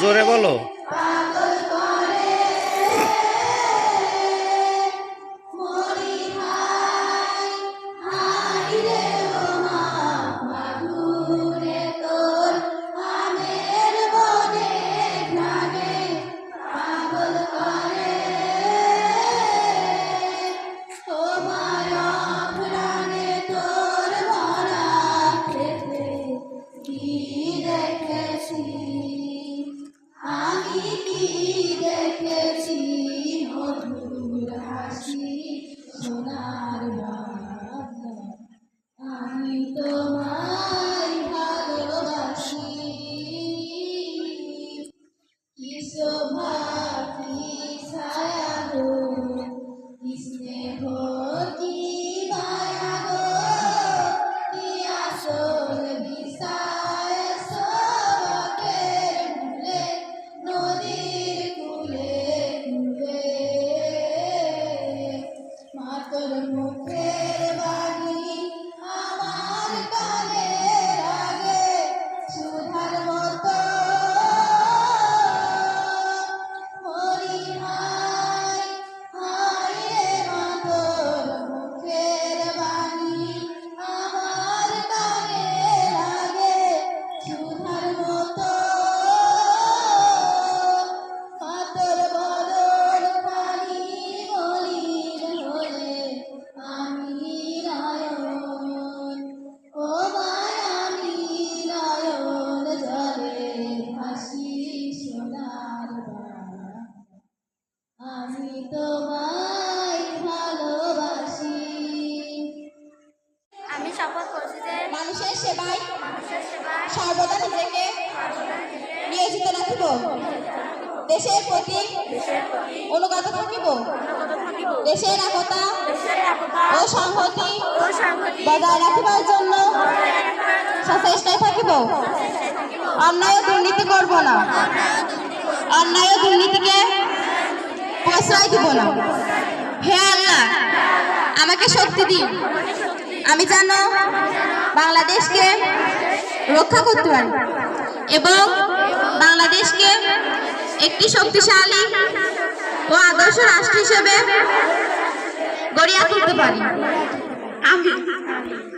জোরে বলো। Ah. মানুষের সেবায় সর্বদা নিজেকে নিয়োজিত রাখিব। দেশের প্রতি অনুগত থাকিব। দেশের একতা ও সংহতি বজায় রাখিবার জন্য সচেষ্টায় থাকিব। অন্যায় দুর্নীতি করব না। অন্যায় দুর্নীতিকে প্রশ্রয় দিব না। হে আল্লাহ আমাকে শক্তি দিন। আমি যেন বাংলাদেশকে রক্ষা করতে পারি। এবং বাংলাদেশকে একটি শক্তিশালী ও আদর্শ রাষ্ট্র হিসেবে গড়িয়া তুলতে পারি।